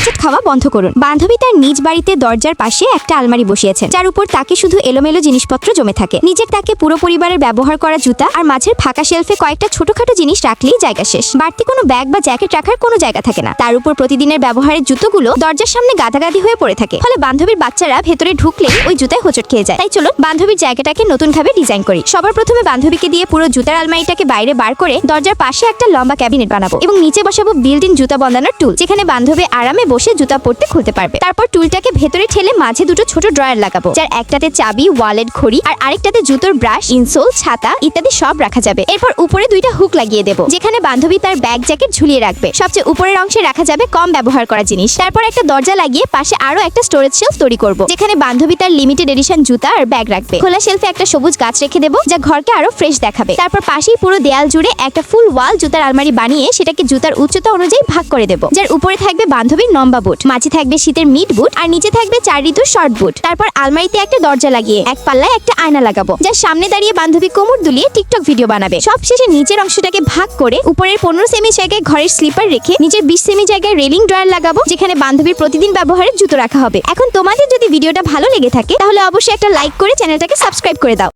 হোঁচট খাওয়া বন্ধ করুন। বান্ধবী তার নিজ বাড়িতে দরজার পাশে একটা আলমারি বসিয়েছেন, যার উপর তাকে শুধু এলোমেলো জিনিসপত্র জমে থাকে। নিজের তাকে পুরো পরিবারের ব্যবহার করা জুতা আর মাঝের ফাঁকা শেলফে কয়েকটা ছোটখাটো জিনিস রাখলেই জায়গা শেষ। বাড়তি কোনো ব্যাগ বা জ্যাকেট রাখার কোনো জায়গা থাকে না। তার উপর প্রতিদিনের ব্যবহারের জুতোগুলো দরজার সামনে গাদাগাদি হয়ে পড়ে থাকে। ফলে বান্ধবীর বাচ্চারা ভেতরে ঢুকলে ওই জুতায় হোঁচট খেয়ে যায়। তাই চলো বান্ধবীর জায়গাটাকে নতুন ভাবে ডিজাইন করি। সবার প্রথমে বান্ধবীকে দিয়ে পুরো জুতার আলমারিটাকে বাইরে বার করে দরজার পাশে একটা লম্বা ক্যাবিনেট বানাবো এবং নিচে বসাবো বিল্ডিং জুতা বন্ধানোর টুল, যেখানে বান্ধবী আরামে বসে জুতা পরতে খুলতে পারবে। তারপর টুলটাকে ভেতরে ঠেলে মাঝে দুটো ছোট ড্রয়ার লাগাবো, যার একটাতে চাবি, ওয়ালেট ঘড়ি আর আরেকটাতে জুতোর ব্রাশ, ইনসোল, ছাতা ইত্যাদি সব রাখা যাবে। এরপর উপরে দুইটা হুক লাগিয়ে দেবো, যেখানে বান্ধবী তার ব্যাগ জ্যাকেট ঝুলিয়ে রাখবে। সবচেয়ে উপরের অংশে রাখা যাবে কম ব্যবহার করা জিনিস। তারপর একটা দরজা লাগিয়ে পাশে আরও একটা স্টোরেজ শেলফ তৈরি করব, যেখানে বান্ধবী তার লিমিটেড এডিশন জুতা আর ব্যাগ রাখবে। খোলা শেলফে একটা সবুজ গাছ রেখে দেবো, যা ঘরকে আরও ফ্রেশ দেখাবে। তারপর পাশেই পুরো দেয়াল জুড়ে একটা ফুল ওয়াল জুতার আলমারি বানিয়ে সেটাকে জুতার উচ্চতা অনুযায়ী ভাগ করে দেবো, যার উপরে থাকবে বান্ধবীর লম্বা বুট। মাঝে থাকবে শীতের মিড বুট আর নিচে থাকবে চার ঋতুর শর্ট বুট। তারপর আলমারিতে একটা দরজা লাগিয়ে এক পাল্লায় একটা আয়না লাগাবো যার সামনে দাঁড়িয়ে বান্ধবী কোমর দুলিয়ে টিকটক ভিডিও বানাবে। সব শেষে নিচের অংশটাকে ভাগ করে উপরের পনেরো সেমি জায়গায় ঘরের স্লিপার রেখে নিচের বিশ সেমি জায়গায় রেলিং ড্রয়ার লাগাবো, যেখানে বান্ধবীর প্রতিদিন ব্যবহারের জুতো রাখা হবে। এখন তোমাদের যদি ভিডিওটা ভালো লেগে থাকে, তাহলে অবশ্যই একটা লাইক করে চ্যানেলটাকে সাবস্ক্রাইব করে দাও।